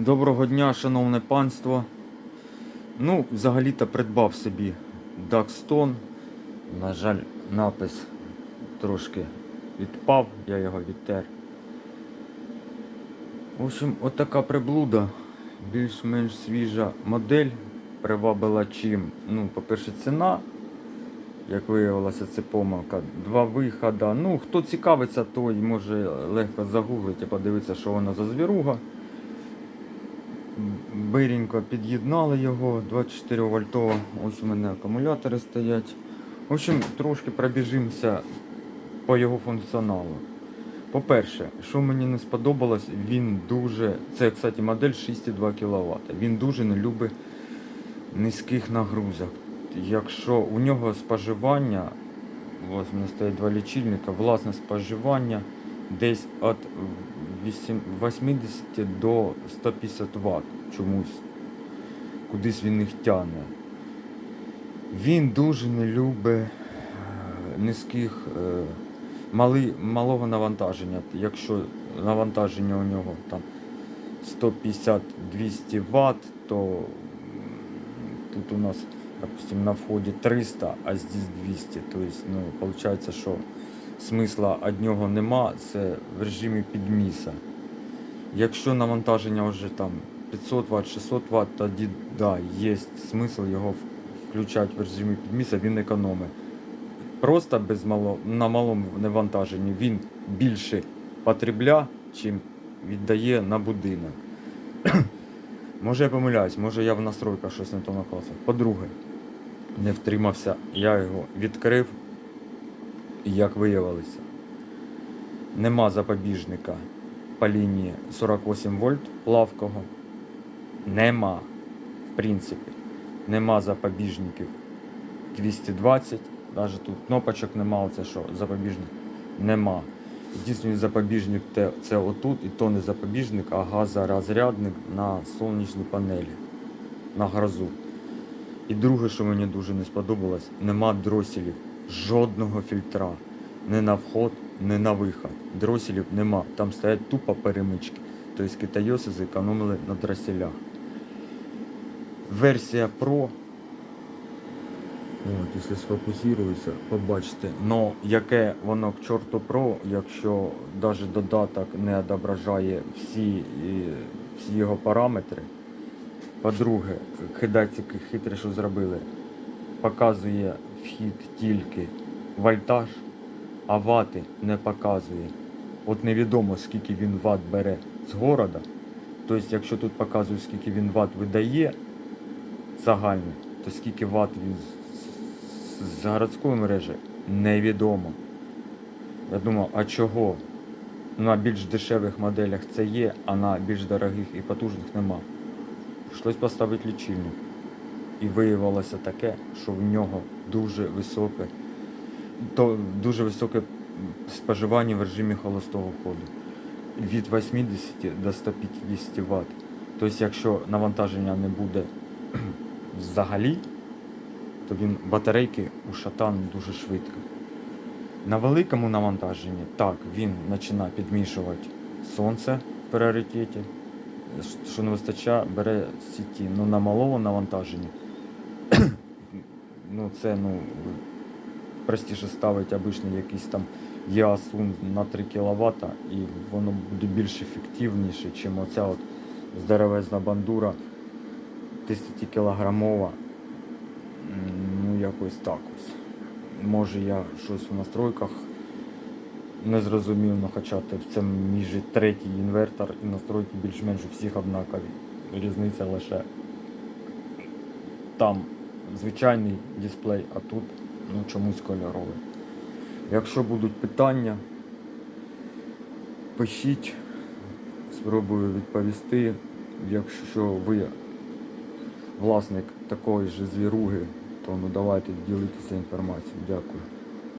Доброго дня, шановне панство. Ну, взагалі-то придбав собі Дакстон. На жаль, напис трошки відпав, я його відтер. В общем, отака приблуда. Більш-менш свіжа модель. Привабила чим. Ну, по-перше, ціна. Як виявилося, це помилка. Два виходи. Ну, хто цікавиться, той може легко загуглити і подивитися, що вона за звіруга. Биренько під'єднали його 24 вольтово. Ось у мене акумулятори стоять. В общем, трошки пробіжимося по його функціоналу. По-перше, що мені не сподобалось, він дуже. Це, кстати, модель 6,2 кВт. Він дуже не любить низьких нагрузок. Якщо у нього споживання, ось у мене стоять два лічильника, власне споживання десь від 80 до 150 Вт чомусь. Кудись він їх тягне. Він дуже не любить е, низьких, е, мали, малого навантаження. Якщо навантаження у нього там 150-200 Вт, то тут у нас, допустим, на вході 300, а здесь 200. Тобто, ну, виходить, що смисла нього нема, це в режимі підміса. Якщо навантаження вже там 500 Вт, 600 Вт, тоді да, є смисл його включати в режимі підміса, він економить. Просто без мало, на малому навантаженні він більше потребля, чим віддає на будинок. може я помиляюсь, може я в настройках щось не то накласив. По-друге, не втримався, я його відкрив, як виявилося, нема запобіжника по лінії 48 вольт плавкого. Нема, в принципі, нема запобіжників 220, навіть тут кнопочок нема, оце що, запобіжник нема. Єдиний запобіжник це отут, і то не запобіжник, а газорозрядник на сонячній панелі, на грозу. І друге, що мені дуже не сподобалось, нема дроселів, жодного фільтра. Не на вход, не на виход. Дроселів нема. Там стоять тупо перемички. Тобто китайоси зекономили на дроселях. Версія Pro. От, якщо сфокусуюся, побачите. Ну, яке воно к чорту Pro, якщо навіть додаток не відображає всі, всі його параметри. По-друге, кидайці хитре, що зробили, показує вхід тільки вольтаж, а вати не показує. От невідомо, скільки він ват бере з города. Тобто, якщо тут показує, скільки він ват видає загальний, то скільки ват він з, з, городської мережі, невідомо. Я думав, а чого? На більш дешевих моделях це є, а на більш дорогих і потужних нема. Прийшлось поставити лічильник. І виявилося таке, що в нього дуже високе, то дуже високе споживання в режимі холостого ходу. Від 80 до 150 Вт. Тобто, якщо навантаження не буде взагалі, то він батарейки ушатане дуже швидко. На великому навантаженні так, він починає підмішувати сонце в пріоритеті, що не вистачає, бере сіті. Ну на малому навантаженні ну це ну простіше ставить обичний якийсь там Ясун на 3 кВт і воно буде більш ефективніше, ніж оця от здоровезна бандура 10 кілограмова. Ну якось так ось. Може я щось в настройках не зрозумів, ну хоча це між третій інвертор і настройки більш-менш у всіх однакові. Різниця лише там звичайний дисплей, а тут ну, чомусь кольоровий. Якщо будуть питання, пишіть, спробую відповісти. Якщо ви власник такої ж звіруги, то ну давайте ділитися інформацією. Дякую.